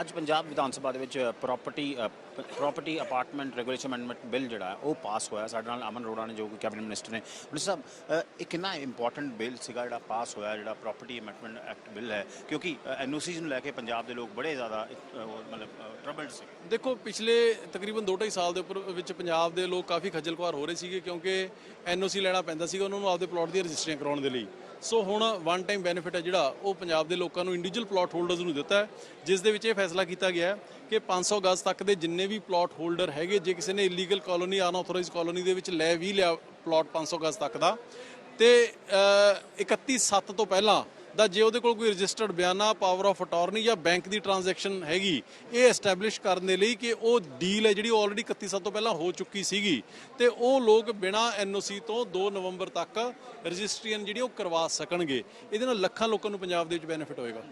ਅੱਜ ਪੰਜਾਬ ਵਿਧਾਨ ਸਭਾ ਦੇ ਵਿੱਚ property property apartment regulation amendment bill ਜਿਹੜਾ ਉਹ ਪਾਸ ਹੋਇਆ। ਸਾਡੇ ਨਾਲ ਅਮਨ ਅਰੋੜਾ ਨੇ, ਜੋ ਕਿ ਕੈਬਨਿਟ ਮਿਨਿਸਟਰ ਨੇ। ਮਿਨਿਸਟਰ ਸਾਹਿਬ ਇਹ ਕਿੰਨਾ ਇੰਪੋਰਟੈਂਟ ਬਿੱਲ ਸੀਗਾ ਜਿਹੜਾ ਪਾਸ ਹੋਇਆ, ਜਿਹੜਾ ਪ੍ਰਾਪਰਟੀ ਅਮੈਂਡਮੈਂਟ ਐਕਟ ਬਿੱਲ ਹੈ? ਕਿਉਂਕਿ ਐਨਓਸੀਜ਼ ਨੂੰ ਲੈ ਕੇ ਪੰਜਾਬ ਦੇ ਲੋਕ ਬੜੇ ਜ਼ਿਆਦਾ ਮਤਲਬ ਟਰਬਲਡ ਸੀ। ਦੇਖੋ, ਪਿਛਲੇ ਤਕਰੀਬਨ 2.5 ਸਾਲ ਦੇ ਉੱਪਰ ਵਿੱਚ ਪੰਜਾਬ ਦੇ ਲੋਕ ਕਾਫੀ ਖੱਜਲ ਖੁਆਰ ਹੋ ਰਹੇ ਸੀਗੇ, ਕਿਉਂਕਿ ਐਨਓਸੀ ਲੈਣਾ ਪੈਂਦਾ ਸੀਗਾ ਉਹਨਾਂ ਨੂੰ ਆਪਦੇ ਪਲਾਟ ਦੀਆਂ ਰਜਿਸਟਰੀਆਂ ਕਰਾਉਣ ਦੇ ਲਈ। ਸੋ ਹੁਣ ਵਨ ਟਾਈਮ ਬੈਨੀਫਿਟ ਹੈ ਜਿਹੜਾ, ਉਹ ਪੰਜਾਬ ਦੇ ਲੋਕਾਂ ਨੂੰ ਇੰਡੀਵਿਜੂਅਲ ਪਲਾਟ ਹੋਲਡਰਸ ਨੂੰ ਦਿੱਤਾ ਹੈ, ਜਿਸ ਦੇ ਵਿੱਚ ਇਹ ਫੈਸਲਾ ਕੀਤਾ ਗਿਆ ਹੈ ਕਿ 500 ਗਜ਼ ਤੱਕ ਦੇ ਜਿੰਨੇ ਵੀ ਪਲਾਟ ਹੋਲਡਰ ਹੈਗੇ ਜੇ ਕਿਸੇ ਨੇ ਇਲੀਗਲ ਕਾਲੋਨੀ ਅਨਆਥੋਰਾਈਜ਼ਡ ਕਾਲੋਨੀ ਦੇ ਵਿੱਚ ਲੈ ਵੀ ਲਿਆ ਪਲਾਟ 500 ਗਜ਼ ਤੱਕ ਦਾ ਤੇ ਅ, 31 7 ਤੋਂ ਪਹਿਲਾਂ ਦਾ ਜੇ ਉਹਦੇ ਕੋਲ ਕੋਈ ਰਜਿਸਟਰਡ ਬਿਆਨਾ ਪਾਵਰ ਆਫ ਅਟਾਰਨੀ ਜਾਂ ਬੈਂਕ ਦੀ ਟ੍ਰਾਂਜੈਕਸ਼ਨ ਹੈਗੀ ਇਹ ਐਸਟੈਬਲਿਸ਼ ਕਰਨ ਦੇ ਲਈ ਕਿ ਉਹ ਡੀਲ ਹੈ ਜਿਹੜੀ ਆਲਰੇਡੀ 31 ਸਾਲ ਤੋਂ ਪਹਿਲਾਂ ਹੋ ਚੁੱਕੀ ਸੀਗੀ। ਤੇ ਉਹ ਲੋਕ ਬਿਨਾ ਐਨਓਸੀ ਤੋਂ 2 ਨਵੰਬਰ ਤੱਕ ਰਜਿਸਟਰੀਆਂ ਜਿਹੜੀ ਉਹ ਕਰਵਾ ਸਕਣਗੇ। ਇਹਦੇ ਨਾਲ ਲੱਖਾਂ ਲੋਕਾਂ ਨੂੰ ਪੰਜਾਬ ਦੇ ਵਿੱਚ ਬੈਨੀਫਿਟ ਹੋਏਗਾ।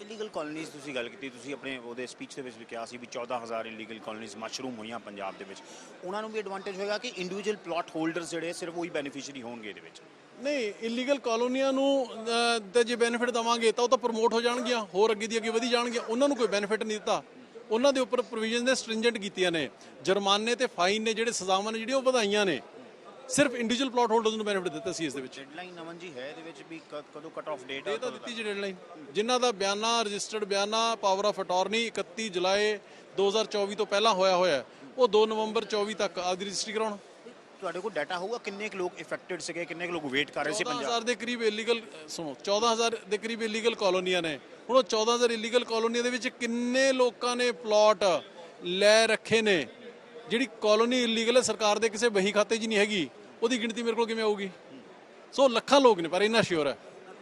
ਇਲੀਗਲ ਕਾਲੋਨੀਜ਼ ਤੁਸੀਂ ਗੱਲ ਕੀਤੀ ਤੁਸੀਂ ਆਪਣੇ ਉਹਦੇ ਸਪੀਚ ਦੇ ਵਿੱਚ ਵੀ ਕਿਹਾ ਸੀ ਵੀ 14000 ਇਲੀਗਲ ਕਾਲੋਨੀਜ਼ ਮਸ਼ਰੂਮ ਹੋਈਆਂ ਪੰਜਾਬ ਦੇ ਵਿੱਚ। ਉਹਨਾਂ ਨੂੰ ਵੀ ਐਡਵਾਂਟੇਜ ਹੋਏਗਾ ਕਿ ਇੰਡੀਵਿਜੂਅਲ ਪਲਾਟ ਹੋਲਡਰਸ ਜਿਹੜੇ ਸਿਰਫ ਉਹੀ ਬੈਨੀਫੀਸ਼ੀਅਰੀ ਹੋਣਗੇ ਇਹਦੇ ਵਿੱਚ। ਨਹੀਂ ਇਲੀਗਲ ਕਾਲੋਨੀਆਂ ਨੂੰ ਅਹ, ਤੇ ਜੇ ਬੈਨੀਫਿਟ ਦਵਾਂਗੇ ਤਾਂ ਉਹ ਤਾਂ ਪ੍ਰਮੋਟ ਹੋ ਜਾਣਗੀਆਂ ਹੋਰ ਅੱਗੇ ਦੀ ਅੱਗੇ ਵਧੀ ਜਾਣਗੀਆਂ। ਉਹਨਾਂ ਨੂੰ ਕੋਈ ਬੈਨੀਫਿਟ ਨਹੀਂ ਦਿੱਤਾ। ਉਹਨਾਂ ਦੇ ਉੱਪਰ ਪ੍ਰੋਵੀਜ਼ਨ ਨੇ ਸਟ੍ਰਿੰਜੈਂਟ ਕੀਤੀਆਂ ਨੇ। ਜੁਰਮਾਨੇ ਤੇ ਫਾਈਨ ਨੇ ਜਿਹੜੇ ਸਜ਼ਾਵਾਂ ਨੇ ਜਿਹੜੀਆਂ ਉਹ ਵਧਾਈਆਂ ਨੇ। ਸਿਰਫ ਇੰਡੀਵਿਜੂਅਲ ਪਲਾਟ ਹੋਲਡਰਸ ਨੂੰ ਬੈਨੀਫਿਟ ਦਿੱਤਾ ਸੀ ਇਸ ਦੇ ਵਿੱਚ। ਡੈਡਲਾਈਨ ਅਮਨ ਜੀ ਹੈ ਇਹਦੇ ਵਿੱਚ ਵੀ ਕ- ਕਦੋਂ ਕੱਟ ਆਫ ਡੇਟ ਇਹ ਤਾਂ ਦਿੱਤੀ ਜੀ ਡੈਡਲਾਈਨ ਜਿਨ੍ਹਾਂ ਦਾ ਬਿਆਨਾ ਰਜਿਸਟਰਡ ਬਿਆਨਾ ਪਾਵਰ ਆਫ ਅਟਾਰਨੀ 31 ਜੁਲਾਈ 2024 ਤੋਂ ਪਹਿਲਾਂ ਹੋਇਆ ਹੋਇਆ ਹੈ, ਉਹ 2 ਨਵੰਬਰ 24 ਤੱਕ ਆਪਦੀ ਰਜਿਸਟਰੀ ਕਰਾਉਣ। ਤੁਹਾਡੇ ਕੋਲ ਡਾਟਾ ਹੋਊਗਾ ਕਿੰਨੇ ਕੁ ਲੋਕ ਇਫੈਕਟਡ ਸੀਗੇ ਕਿੰਨੇ ਕੁ ਲੋਕ ਵੇਟ ਕਰ ਰਹੇ ਸੀ ਪੰਜਾਬ? 14000 ਦੇ ਕਰੀਬ ਇਲੀਗਲ ਸੁਣੋ 14000 ਦੇ ਕਰੀਬ ਇਲੀਗਲ ਕਾਲੋਨੀਆਂ ਨੇ। ਹੁਣ ਉਹ 14000 ਇਲੀਗਲ ਕਾਲੋਨੀਆਂ ਦੇ ਵਿੱਚ ਕਿੰਨੇ ਲੋਕਾਂ ਨੇ ਪਲਾਟ ਲੈ ਰੱਖੇ ਨੇ? ਜਿਹੜੀ ਕਾਲੋਨੀ ਇਲੀਗਲ ਹੈ ਸਰਕਾਰ ਦੇ ਕਿਸੇ ਬਹੀ ਖਾਤੇ 'ਚ ਨਹੀਂ ਹੈਗੀ। ਉਹਦੀ ਗਿਣਤੀ ਮੇਰੇ ਕੋਲ ਕਿਵੇਂ ਆਊਗੀ? ਸੋ ਲੱਖਾਂ ਲੋਕ ਨੇ ਪਰ ਇੰਨਾ ਸ਼ੋਰ ਹੈ।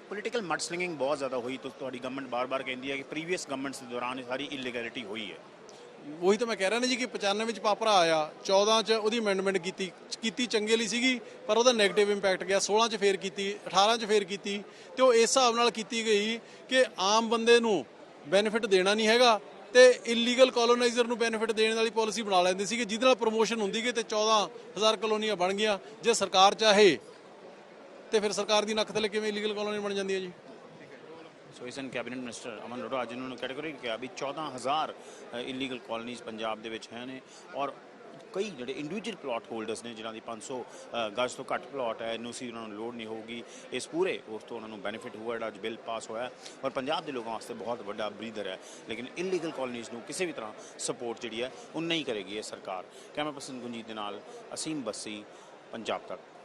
ਪੋਲੀਟੀਕਲ ਮਡ ਸਲਿੰਗਿੰਗ ਬਹੁਤ ਜ਼ਿਆਦਾ ਹੋਈ ਤੁ- ਤੁਹਾਡੀ ਗਵਰਨਮੈਂਟ ਬਾਰ-ਬਾਰ ਕਹਿੰਦੀ ਹੈ ਕਿ ਪ੍ਰੀਵੀਅਸ ਗਵਰਨਮੈਂਟਸ ਦੇ ਦੌਰਾਨ ਇਹ ਸਾਰੀ ਇਲੀਗੈਲਿਟੀ ਹੋਈ ਹੈ। ਉਹੀ ਤਾਂ ਮੈਂ ਕਹਿ ਰਿਹਾ ਨਾ ਜੀ ਕਿ 95 ਵਿੱਚ ਪਾਪਰਾ ਆਇਆ 14 ਚ ਉਹਦੀ ਅਮੈਂਡਮੈਂਟ ਕੀਤੀ ਕੀਤੀ ਚੰਗੇ ਲਈ ਸੀਗੀ ਪਰ ਉਹਦਾ 네ਗੇਟਿਵ ਇੰਪੈਕਟ ਗਿਆ 16 ਚ ਫੇਰ ਕੀਤੀ 18 ਚ ਫੇਰ ਕੀਤੀ ਤੇ ਉਹ ਇਸ ਹਿਸਾਬ ਨਾਲ ਕੀਤੀ ਗਈ ਕਿ ਆਮ ਬੰਦੇ ਨੂੰ ਬੈਨੀਫਿਟ ਦੇਣਾ ਨਹੀਂ ਹੈਗਾ ਤੇ ਇਲੀਗਲ ਕਲੋਨਾਈਜ਼ਰ ਨੂੰ ਬੈਨੀਫਿਟ ਦੇਣ ਵਾਲੀ ਪਾਲਿਸੀ ਬਣਾ ਲੈਂਦੇ ਸੀਗੇ, ਜਿਹਦੇ ਨਾਲ ਪ੍ਰੋਮੋਸ਼ਨ ਹੁੰਦੀ ਗਈ ਤੇ 14000 ਕਲੋਨੀਆਂ ਬਣ ਗਈਆਂ। ਜੇ ਸਰਕਾਰ ਚਾਹੇ, ਤੇ ਫਿਰ ਸਰਕਾਰ ਦੀ ਨੱਕ ਥੱਲੇ ਕਿਵੇਂ ਇਲੀਗਲ ਕਲੋਨੀ ਬਣ ਜਾਂਦੀ ਹੈ ਜੀ? ਸੋ ਇਸ ਕੈਬਨਿਟ ਮਿਨਿਸਟਰ ਅਮਨ ਅਰੋੜਾ ਅੱਜ ਨੂੰ ਕੈਟਾਗਰੀ ਕਿਹਾ ਵੀ 14000 ਇਲੀਗਲ ਕਾਲੋਨੀਜ਼ ਪੰਜਾਬ ਦੇ ਵਿੱਚ ਹੈ ਔਰ ਕਈ ਜਿਹੜੇ ਇੰਡੀਵਿਜੂਅਲ ਪਲਾਟ ਹੋਲਡਰਸ ਨੇ ਜਿਨ੍ਹਾਂ ਦੀ 500 ਅ, ਗਜ਼ ਤੋਂ ਘੱਟ ਪਲਾਟ ਹੈ ਐਨਓਸੀ ਉਹਨਾਂ ਨੂੰ ਲੋੜ ਨਹੀਂ ਹੋਊਗੀ। ਇਸ ਪੂਰੇ ਉਸ ਤੋਂ ਉਹਨਾਂ ਨੂੰ ਬੈਨੀਫਿਟ ਹੋਊਗਾ ਜਿਹੜਾ ਅੱਜ ਬਿੱਲ ਪਾਸ ਹੋਇਆ ਔਰ ਪੰਜਾਬ ਦੇ ਲੋਕਾਂ ਵਾਸਤੇ ਬਹੁਤ ਵੱਡਾ ਬਰੀਦਰ ਹੈ। ਲੇਕਿਨ ਇਲੀਗਲ ਕਾਲੋਨੀਜ਼ ਨੂੰ ਕਿਸੇ ਵੀ ਤਰ੍ਹਾਂ ਸਪੋਰਟ ਜਿਹੜੀ ਹੈ ਉਹ ਨਹੀਂ ਕਰੇਗੀ ਇਹ ਸਰਕਾਰ। ਕੈਮਰਾ ਪਰਸਨ ਗੁੰਜੀਤ ਦੇ ਨਾਲ ਅਸੀਮ ਬੱਸੀ ਪੰਜਾਬ ਤੱਕ।